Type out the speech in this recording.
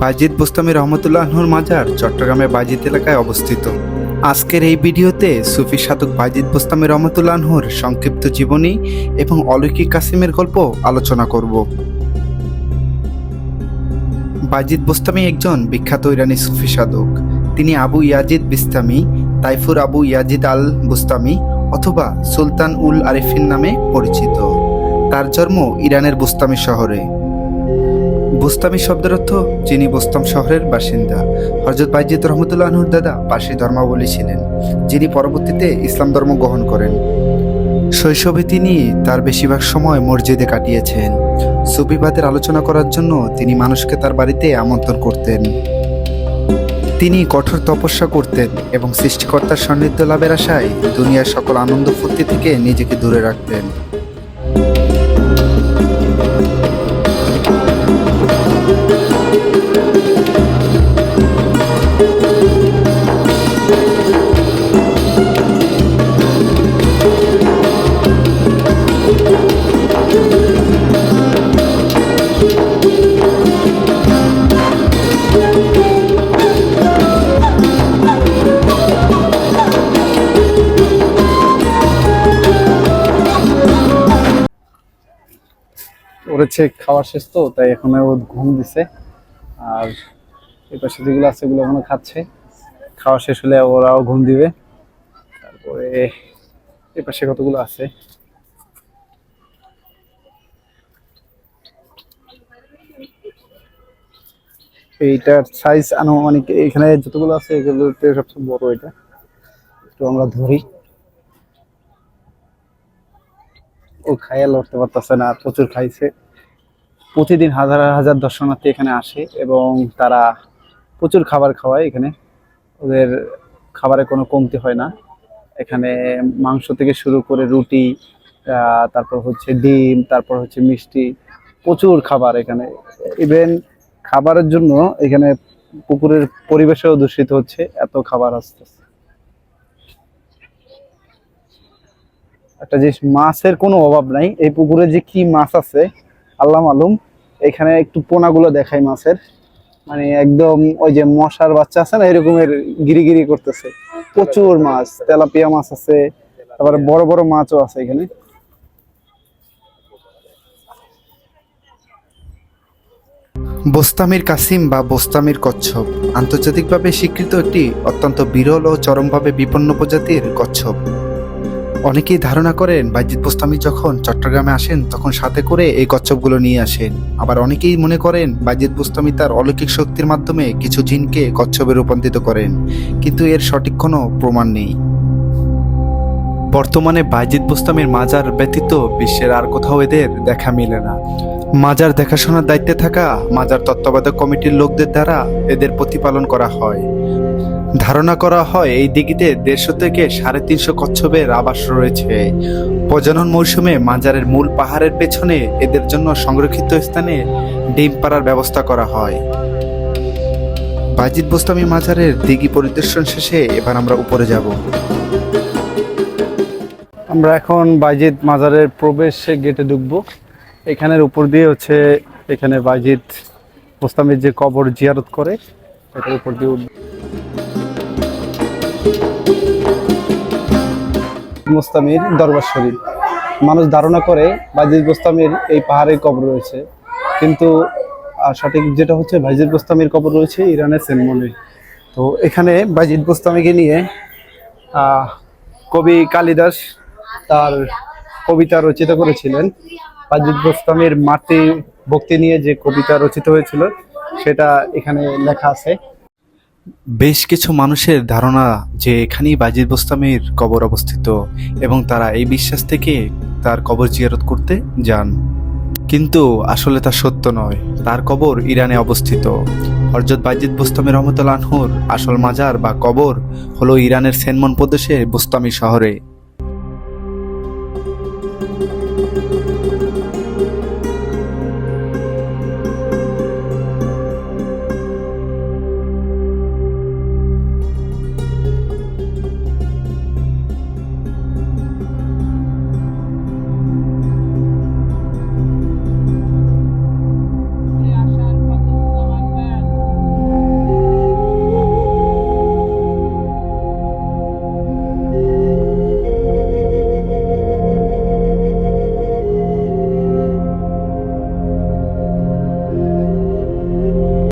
বাইজিদ বুস্তামি রহমতুল্লাহর মাজার চট্টগ্রামের বাইজিদ এলাকায় অবস্থিত। আজকের এই ভিডিওতে সুফি সাধক বাইজিদ বুস্তামি রহমতুল্লাহর সংক্ষিপ্ত জীবনী এবং অলৌকিক কাসিমের গল্প আলোচনা করব। বাজিদ বুস্তামি একজন বিখ্যাত ইরানি সুফি সাধক। তিনি Abu Yazid Bistami, Tayfur Abu Yazid al Bustami অথবা সুলতান উল আরিফিন নামে পরিচিত। তার জন্ম ইরানের বুস্তামি শহরে। বুস্তামি শব্দের অর্থ যিনি বোস্তাম শহরের বাসিন্দা। হজরত বাইজিদ রহমতুল্লাহর দাদা পার্সি ধর্মাবলী ছিলেন, যিনি পরবর্তীতে ইসলাম ধর্ম গ্রহণ করেন। শৈশবে তিনি তার বেশিরভাগ সময় মসজিদে কাটিয়েছেন। সুফিবাদের আলোচনা করার জন্য তিনি মানুষকে তার বাড়িতে আমন্ত্রণ করতেন। তিনি কঠোর তপস্যা করতেন এবং সৃষ্টিকর্তার সান্নিধ্য লাভের আশায় দুনিয়ার সকল আনন্দ ফুর্তি থেকে নিজেকে দূরে রাখতেন। হচ্ছে খাওয়া শেষ তো, তাই এখন ও ঘুম দিছে। আর এই পাশে যেগুলো আছে ওগুলো এখনও খাচ্ছে। খাওয়া শেষ হলে ওরাও ঘুম দিবে। তারপরে এই পাশে কতগুলো আছে? এইটার সাইজ আনুমানিক এখানে যতগুলো আছে এগুলোতে সবচেয়ে বড় এটা। একটু আমরা ধরি। ও খাইয়া লড়তে পারতেছে না, প্রচুর খাইছে। প্রতিদিন হাজার হাজার দর্শনার্থী এখানে আসে এবং তারা প্রচুর খাবার খাওয়ায় এখানে। ওদের খাবারে কোনো কমতি হয় না। এখানে মাংস থেকে শুরু করে রুটি তারপর হচ্ছে ডিম, তারপর হচ্ছে মিষ্টি, প্রচুর খাবার এখানে। ইভেন খাবারের জন্য এখানে পুকুরের পরিবেশেও দূষিত হচ্ছে, এত খাবার আসতেছে। একটা জিনিস, মাছের কোনো অভাব নাই। এই পুকুরে যে কি মাছ আছে আল্লাহ মালুম। এখানে একটু পোনাগুলো দেখাই মাছের। মানে একদম ওই যে মশার বাচ্চা আছে না এরকমের গিরিগিরি করতেছে। প্রচুর মাছ, তেলাপিয়া মাছ আছে, তারপরে বড় বড় মাছও আছে এখানে। বোস্তামির কাসিম বা বোস্তামির কচ্ছপ, আন্তর্জাতিকভাবে স্বীকৃত একটি অত্যন্ত বিরল ও চরমভাবে বিপন্ন প্রজাতির কচ্ছপ। অনেকেই ধারণা করেন, বাইজিৎ বোস্তামি যখন চট্টগ্রামে আসেন, তখন সাথে করে এই কচ্ছপগুলো নিয়ে আসেন। আবার অনেকেই মনে করেন, বাইজিৎ বোস্তামি তার অলৌকিক শক্তির মাধ্যমে কিছু জিনকে কচ্ছপে রূপান্তরিত করেন। কিন্তু এর সঠিক কোনো প্রমাণ নেই। বর্তমানে বাইজিৎ বোস্তামির মাজার ব্যতীত বিশ্বের আর কোথাও এদের দেখা মেলে না। মাজার দেখাশোনার দায়িত্বে থাকা মাজার তত্ত্বাবধায়ক কমিটির লোকদের দ্বারা এদের প্রতিপালন করা হয়। ধারণা করা হয় এই দিঘিতে দেড়শো থেকে সাড়ে তিনশো কচ্ছপের আবাস রয়েছে। প্রজনন মৌসুমে মাজারের মূল পাহাড়ের পেছনে এদের জন্য সংরক্ষিত স্থানে ডিম পাড়ার ব্যবস্থা করা হয়। বাজিদ বোস্তামি মাজারের দিঘি পরিদর্শন শেষে এবার আমরা উপরে যাব। আমরা এখন বাইজিদ মাজারের প্রবেশ গেটে ঢুকবো। এখানের উপর দিয়ে হচ্ছে এখানে বাইজিদ মোস্তামের যে কবর জিয়ারত করে, এটার উপর দিয়ে উঠবো। মোস্তামির দরবার শরীফ। মানুষ ধারণা করে বাইজিদ গোস্তামির এই পাহাড়ে কবর রয়েছে। কিন্তু সঠিক যেটা হচ্ছে বাইজিদ গোস্তামির কবর রয়েছে ইরানের সেনমনে তো এখানে বাইজিদ গোস্তামিকে নিয়ে কবি কালিদাস তার কবিতা রচিত করেছিলেন। বাজিদ গোস্তামের মাটি ভক্তি নিয়ে যে কবিতা রচিত হয়েছিল, সেটা এখানে লেখা আছে। বেশ কিছু মানুষের ধারণা যে এখানেই বাজিদ বোস্তামির কবর অবস্থিত এবং তারা এই বিশ্বাস থেকে তার কবর জিয়ারত করতে যান। কিন্তু আসলে তা সত্য নয়। তার কবর ইরানে অবস্থিত। হরজত বাইজিদ বোস্তামি রহমতুল্লাহর আসল মাজার বা কবর হলো ইরানের সেনমন প্রদেশে বোস্তামি শহরে।